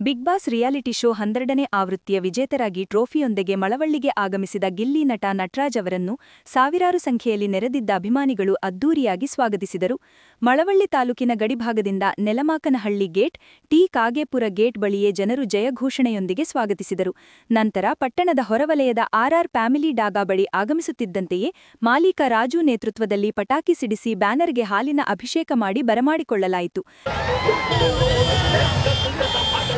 Big boss reality show ಹನ್ನೆರಡನೇ ಆವೃತ್ತಿಯ ವಿಜೇತರಾಗಿ ಟ್ರೋಫಿಯೊಂದಿಗೆ ಮಳವಳ್ಳಿಗೆ ಆಗಮಿಸಿದ ಗಿಲ್ಲಿ ನಟ ನಟರಾಜ್ ಅವರನ್ನು ಸಾವಿರಾರು ಸಂಖ್ಯೆಯಲ್ಲಿ ನೆರೆದಿದ್ದ ಅಭಿಮಾನಿಗಳು ಅದ್ದೂರಿಯಾಗಿ ಸ್ವಾಗತಿಸಿದರು. ಮಳವಳ್ಳಿ ತಾಲೂಕಿನ ಗಡಿಭಾಗದಿಂದ Nelamakanahalli gate, T. Kagepura gate ಬಳಿಯೇ ಜನರು ಜಯಘೋಷಣೆಯೊಂದಿಗೆ ಸ್ವಾಗತಿಸಿದರು. ನಂತರ ಪಟ್ಟಣದ ಹೊರವಲಯದ ಆರ್ಆರ್ ಫ್ಯಾಮಿಲಿ ಡಾಗಾ ಬಳಿ ಆಗಮಿಸುತ್ತಿದ್ದಂತೆಯೇ ಮಾಲೀಕ ರಾಜು ನೇತೃತ್ವದಲ್ಲಿ ಪಟಾಕಿ ಸಿಡಿಸಿ ಬ್ಯಾನರ್ಗೆ ಹಾಲಿನ ಅಭಿಷೇಕ ಮಾಡಿ ಬರಮಾಡಿಕೊಳ್ಳಲಾಯಿತು.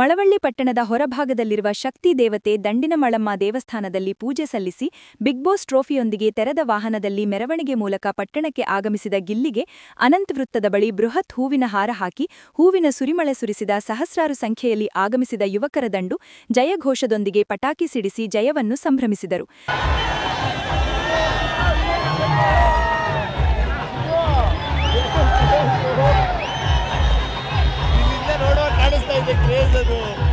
ಮಳವಳ್ಳಿ ಪಟ್ಟಣದ ಹೊರಭಾಗದಲ್ಲಿರುವ ಶಕ್ತಿ ದೇವತೆ ದಂಡಿನಮಳಮ್ಮ ದೇವಸ್ಥಾನದಲ್ಲಿ ಪೂಜೆ ಸಲ್ಲಿಸಿ, ಬಿಗ್ ಬಾಸ್ ಟ್ರೋಫಿಯೊಂದಿಗೆ ತೆರೆದ ವಾಹನದಲ್ಲಿ ಮೆರವಣಿಗೆ ಮೂಲಕ ಪಟ್ಟಣಕ್ಕೆ ಆಗಮಿಸಿದ ಗಿಲ್ಲಿಗೆ ಅನಂತ್ ವೃತ್ತದ ಬಳಿ ಬೃಹತ್ ಹೂವಿನ ಹಾರ ಹಾಕಿ, ಹೂವಿನ ಸುರಿಮಳೆ ಸುರಿಸಿದ ಸಹಸ್ರಾರು ಸಂಖ್ಯೆಯಲ್ಲಿ ಆಗಮಿಸಿದ ಯುವಕರ ದಂಡು ಜಯಘೋಷದೊಂದಿಗೆ ಪಟಾಕಿ ಸಿಡಿಸಿ ಜಯವನ್ನು ಸಂಭ್ರಮಿಸಿದರು. goal.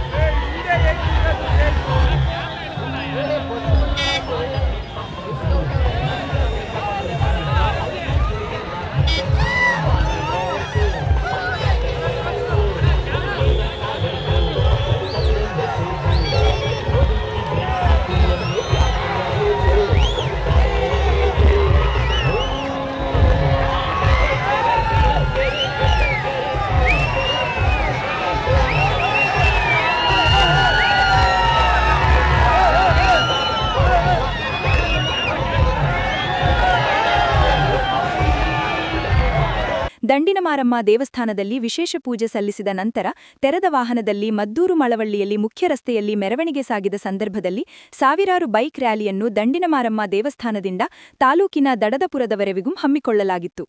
ದಂಡಿನಮಾರಮ್ಮ ದೇವಸ್ಥಾನದಲ್ಲಿ ವಿಶೇಷ ಪೂಜೆ ಸಲ್ಲಿಸಿದ ನಂತರ ತೆರೆದ ವಾಹನದಲ್ಲಿ ಮದ್ದೂರು ಮಳವಳ್ಳಿಯಲ್ಲಿ ಮುಖ್ಯ ರಸ್ತೆಯಲ್ಲಿ ಮೆರವಣಿಗೆ ಸಾಗಿದ ಸಂದರ್ಭದಲ್ಲಿ ಸಾವಿರಾರು ಬೈಕ್ ರ್ಯಾಲಿಯನ್ನು ದಂಡಿನಮಾರಮ್ಮ ದೇವಸ್ಥಾನದಿಂದ ತಾಲೂಕಿನ ದಡದಪುರದವರೆವಿಗೂ ಹಮ್ಮಿಕೊಳ್ಳಲಾಗಿತ್ತು.